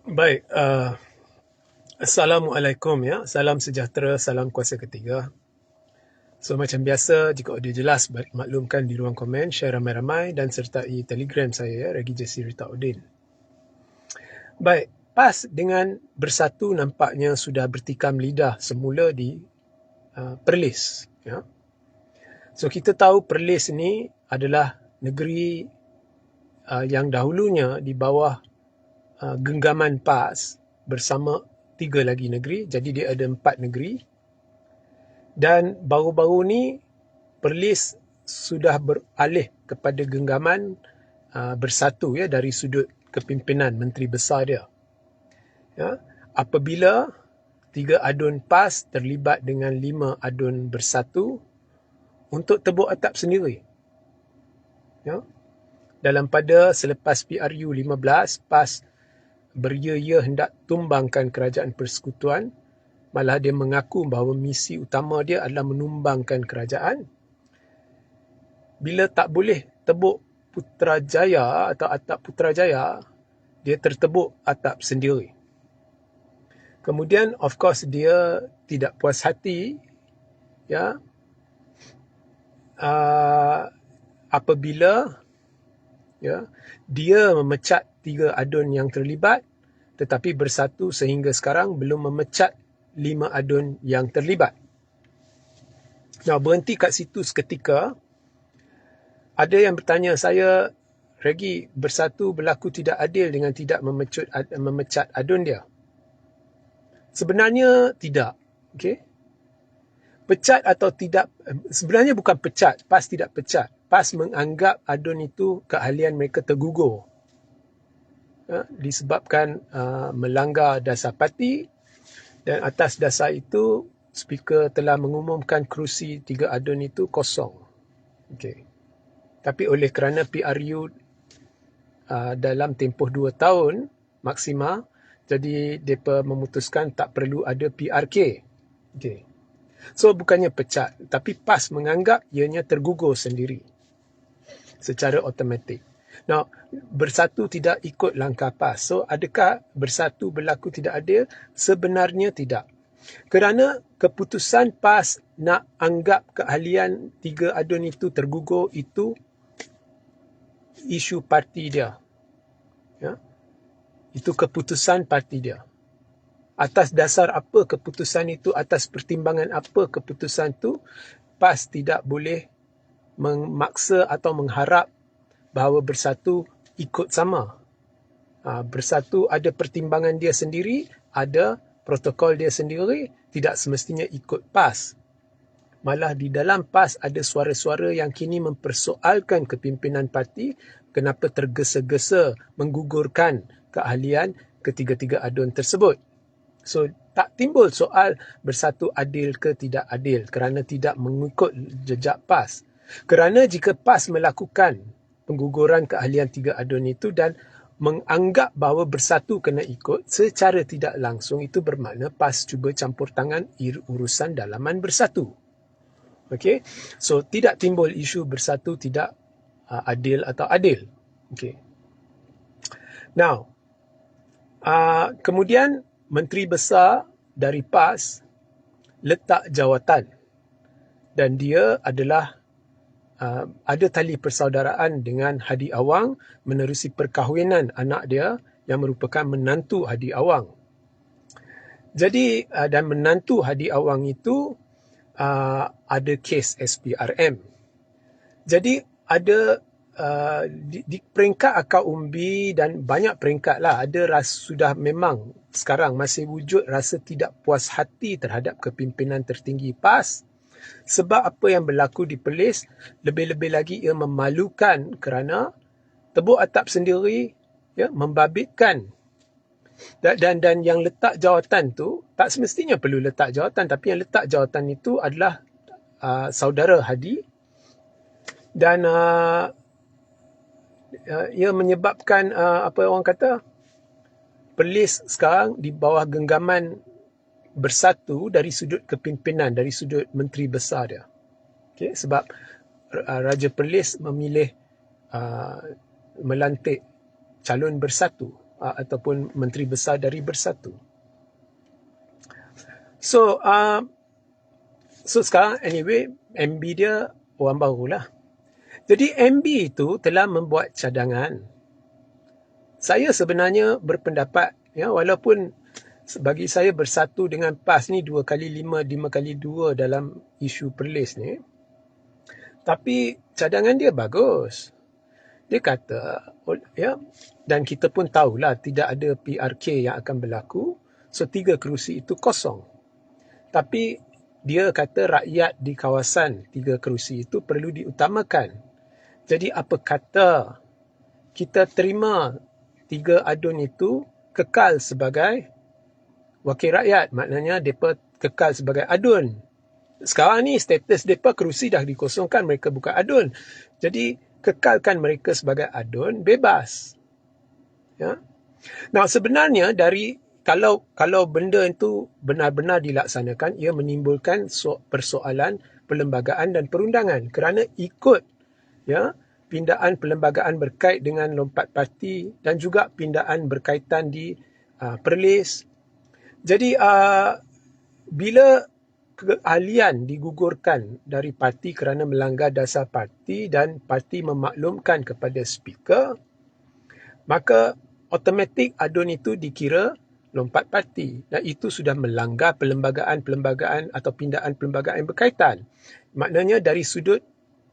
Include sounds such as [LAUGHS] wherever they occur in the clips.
Baik, uh, Assalamualaikum ya. Salam sejahtera, salam kuasa ketiga. So macam biasa, jika audio jelas, maklumkan di ruang komen, share ramai-ramai dan sertai telegram saya ya, Regi Jesse Rita. Baik, PAS dengan bersatu nampaknya sudah bertikam lidah semula di uh, Perlis. Ya. So kita tahu Perlis ni adalah negeri uh, yang dahulunya di bawah uh, genggaman PAS bersama tiga lagi negeri. Jadi dia ada empat negeri. Dan baru-baru ni Perlis sudah beralih kepada genggaman uh, bersatu ya dari sudut kepimpinan menteri besar dia. Ya, apabila tiga adun PAS terlibat dengan lima adun bersatu untuk tebuk atap sendiri. Ya. Dalam pada selepas PRU 15, PAS beria-ia hendak tumbangkan kerajaan persekutuan. Malah dia mengaku bahawa misi utama dia adalah menumbangkan kerajaan. Bila tak boleh tebuk Putrajaya atau atap Putrajaya dia tertebuk atap sendiri. Kemudian of course dia tidak puas hati ya. Uh, apabila ya dia memecat tiga adun yang terlibat tetapi bersatu sehingga sekarang belum memecat lima adun yang terlibat. Nah, berhenti kat situ seketika. Ada yang bertanya saya, Regi, bersatu berlaku tidak adil dengan tidak memecut, memecat adun dia. Sebenarnya tidak. Okay? Pecat atau tidak, sebenarnya bukan pecat, PAS tidak pecat. PAS menganggap adun itu keahlian mereka tergugur uh, disebabkan uh, melanggar dasar parti dan atas dasar itu speaker telah mengumumkan kerusi tiga adun itu kosong. Okay. Tapi oleh kerana PRU uh, dalam tempoh dua tahun maksima, jadi mereka memutuskan tak perlu ada PRK. Okay. So bukannya pecat, tapi PAS menganggap ianya tergugur sendiri secara automatik. Now, bersatu tidak ikut langkah PAS. So, adakah bersatu berlaku tidak adil? Sebenarnya tidak. Kerana keputusan PAS nak anggap keahlian tiga adun itu tergugur itu isu parti dia. Ya? Itu keputusan parti dia. Atas dasar apa keputusan itu, atas pertimbangan apa keputusan itu, PAS tidak boleh memaksa atau mengharap bahawa bersatu ikut sama. Ha, bersatu ada pertimbangan dia sendiri, ada protokol dia sendiri, tidak semestinya ikut PAS. Malah di dalam PAS ada suara-suara yang kini mempersoalkan kepimpinan parti kenapa tergesa-gesa menggugurkan keahlian ketiga-tiga adun tersebut. So, tak timbul soal bersatu adil ke tidak adil kerana tidak mengikut jejak PAS. Kerana jika PAS melakukan pengguguran keahlian tiga adun itu dan menganggap bahawa bersatu kena ikut secara tidak langsung itu bermakna PAS cuba campur tangan urusan dalaman bersatu. Okay, so tidak timbul isu bersatu tidak uh, adil atau adil. Okay. Now, uh, kemudian Menteri Besar dari PAS letak jawatan dan dia adalah uh, ada tali persaudaraan dengan Hadi Awang menerusi perkahwinan anak dia yang merupakan menantu Hadi Awang. Jadi uh, dan menantu Hadi Awang itu uh, ada kes SPRM. Jadi ada uh, di, di peringkat akar umbi dan banyak peringkat lah ada rasa sudah memang sekarang masih wujud rasa tidak puas hati terhadap kepimpinan tertinggi PAS sebab apa yang berlaku di Perlis, lebih-lebih lagi ia memalukan kerana tebuk atap sendiri ya membabitkan. Dan, dan dan yang letak jawatan tu tak semestinya perlu letak jawatan tapi yang letak jawatan itu adalah uh, saudara Hadi. Dan uh, uh, ia menyebabkan uh, apa orang kata Perlis sekarang di bawah genggaman bersatu dari sudut kepimpinan, dari sudut menteri besar dia. Okay, sebab uh, Raja Perlis memilih uh, melantik calon bersatu. uh, ataupun menteri besar dari bersatu. So, uh, so sekarang anyway, MB dia orang baru lah. Jadi MB itu telah membuat cadangan. Saya sebenarnya berpendapat, ya, walaupun bagi saya bersatu dengan PAS ni dua kali lima, lima kali dua dalam isu perlis ni. Tapi cadangan dia bagus. Dia kata, ya, dan kita pun tahulah tidak ada PRK yang akan berlaku. So, tiga kerusi itu kosong. Tapi, dia kata rakyat di kawasan tiga kerusi itu perlu diutamakan. Jadi, apa kata kita terima tiga adun itu kekal sebagai wakil rakyat. Maknanya, mereka kekal sebagai adun. Sekarang ni status mereka kerusi dah dikosongkan, mereka bukan adun. Jadi, kekalkan mereka sebagai adun bebas. Ya. Nah sebenarnya dari kalau kalau benda itu benar-benar dilaksanakan ia menimbulkan so, persoalan perlembagaan dan perundangan kerana ikut ya pindaan perlembagaan berkait dengan lompat parti dan juga pindaan berkaitan di uh, perlis. Jadi uh, bila keahlian digugurkan dari parti kerana melanggar dasar parti dan parti memaklumkan kepada speaker, maka automatik adun itu dikira lompat parti dan itu sudah melanggar perlembagaan-perlembagaan atau pindaan perlembagaan berkaitan. Maknanya dari sudut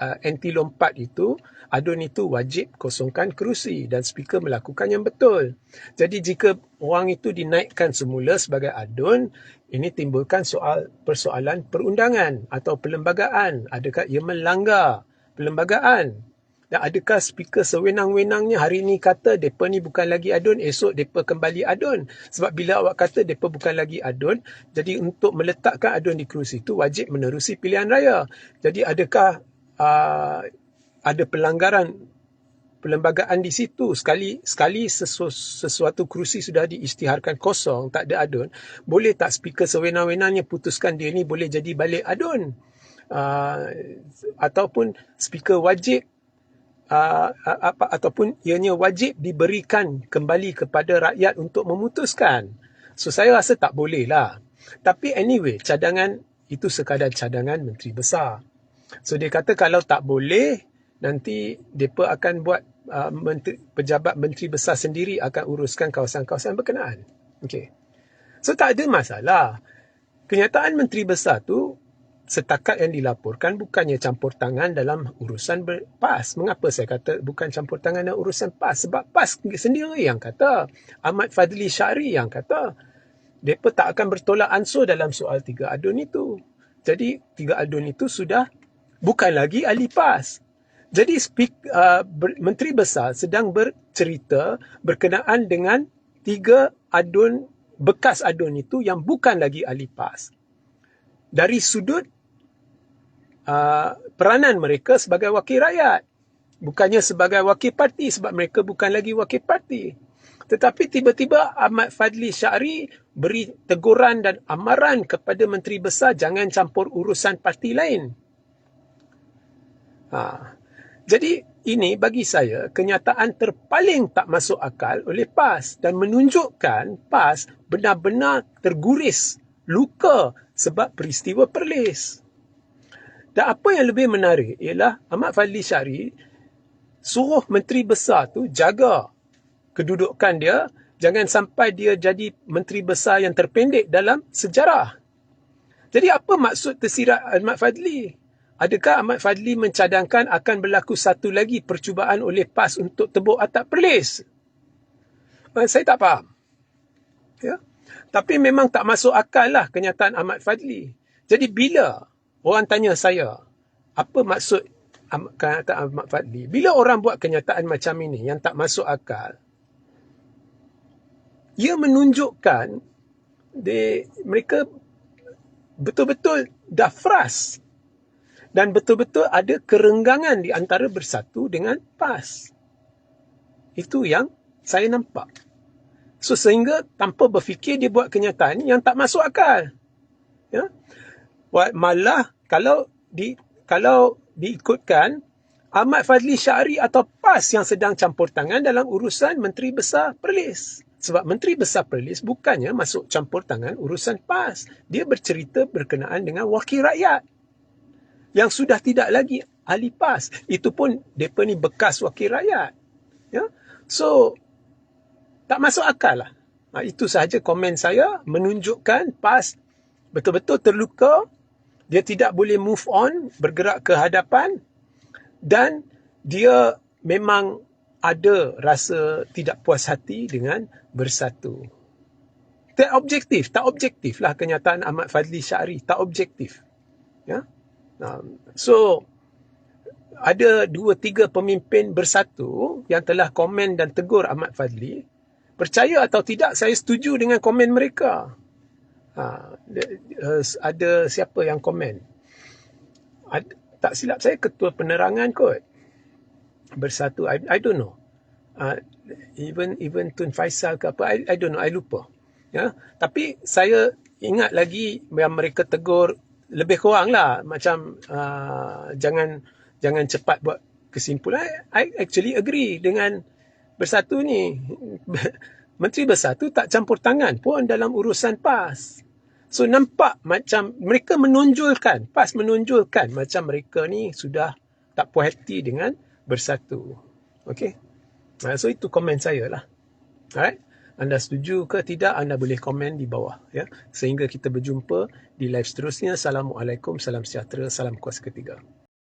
uh, anti lompat itu, adun itu wajib kosongkan kerusi dan speaker melakukan yang betul. Jadi jika orang itu dinaikkan semula sebagai adun, ini timbulkan soal persoalan perundangan atau perlembagaan. Adakah ia melanggar perlembagaan? Dan adakah speaker sewenang-wenangnya hari ini kata mereka ni bukan lagi adun, esok mereka kembali adun. Sebab bila awak kata mereka bukan lagi adun, jadi untuk meletakkan adun di kerusi itu wajib menerusi pilihan raya. Jadi adakah uh, ada pelanggaran perlembagaan di situ. Sekali sekali sesu, sesuatu kerusi sudah diisytiharkan kosong tak ada adun boleh tak speaker sewenang-wenangnya putuskan dia ni boleh jadi balik adun? Uh, ataupun speaker wajib uh, apa ataupun ianya wajib diberikan kembali kepada rakyat untuk memutuskan. So saya rasa tak boleh lah. Tapi anyway cadangan itu sekadar cadangan menteri besar So dia kata kalau tak boleh nanti depa akan buat uh, menteri, pejabat menteri besar sendiri akan uruskan kawasan-kawasan berkenaan. Okey. So tak ada masalah. Kenyataan menteri besar tu setakat yang dilaporkan bukannya campur tangan dalam urusan PAS. Mengapa saya kata bukan campur tangan dalam urusan PAS? Sebab PAS sendiri yang kata. Ahmad Fadli Syari yang kata. Mereka tak akan bertolak ansur dalam soal tiga adun itu. Jadi tiga adun itu sudah bukan lagi ahli PAS. Jadi speak, uh, ber, Menteri Besar sedang bercerita berkenaan dengan tiga adun, bekas adun itu yang bukan lagi ahli PAS. Dari sudut uh, peranan mereka sebagai wakil rakyat. Bukannya sebagai wakil parti sebab mereka bukan lagi wakil parti. Tetapi tiba-tiba Ahmad Fadli Syari beri teguran dan amaran kepada Menteri Besar jangan campur urusan parti lain. Ha. Jadi ini bagi saya kenyataan terpaling tak masuk akal oleh PAS dan menunjukkan PAS benar-benar terguris luka sebab peristiwa perlis. Dan apa yang lebih menarik ialah Ahmad Fadli Syari suruh menteri besar tu jaga kedudukan dia jangan sampai dia jadi menteri besar yang terpendek dalam sejarah. Jadi apa maksud tersirat Ahmad Fadli? Adakah Ahmad Fadli mencadangkan akan berlaku satu lagi percubaan oleh PAS untuk tebuk atap perlis? Eh, saya tak faham. Ya? Tapi memang tak masuk akal lah kenyataan Ahmad Fadli. Jadi bila orang tanya saya, apa maksud kenyataan Ahmad Fadli? Bila orang buat kenyataan macam ini yang tak masuk akal, ia menunjukkan de, mereka betul-betul dah frust dan betul-betul ada kerenggangan di antara bersatu dengan PAS. Itu yang saya nampak. So sehingga tanpa berfikir dia buat kenyataan yang tak masuk akal. Ya. Malah kalau di kalau diikutkan Ahmad Fadli Syari atau PAS yang sedang campur tangan dalam urusan Menteri Besar Perlis. Sebab Menteri Besar Perlis bukannya masuk campur tangan urusan PAS. Dia bercerita berkenaan dengan wakil rakyat. Yang sudah tidak lagi ahli PAS. Itu pun mereka ni bekas wakil rakyat. Ya? So, tak masuk akal lah. Ha, itu sahaja komen saya menunjukkan PAS betul-betul terluka. Dia tidak boleh move on, bergerak ke hadapan. Dan dia memang ada rasa tidak puas hati dengan bersatu. Tak objektif, tak objektif lah kenyataan Ahmad Fadli Syari, tak objektif. Ya? So, ada dua tiga pemimpin bersatu yang telah komen dan tegur Ahmad Fadli. Percaya atau tidak, saya setuju dengan komen mereka. Ha, ada siapa yang komen? Ad, tak silap saya ketua penerangan kot bersatu I, I don't know uh, even even Tun Faisal ke apa I, I don't know I lupa ya tapi saya ingat lagi yang mereka tegur lebih kurang lah macam uh, jangan jangan cepat buat kesimpulan I actually agree dengan bersatu ni [LAUGHS] menteri bersatu tak campur tangan pun dalam urusan PAS so nampak macam mereka menonjolkan PAS menonjolkan macam mereka ni sudah tak puas hati dengan bersatu. Okey. Uh, so itu komen saya lah. Alright. Anda setuju ke tidak? Anda boleh komen di bawah. Ya. Sehingga kita berjumpa di live seterusnya. Assalamualaikum. Salam sejahtera. Salam kuasa ketiga.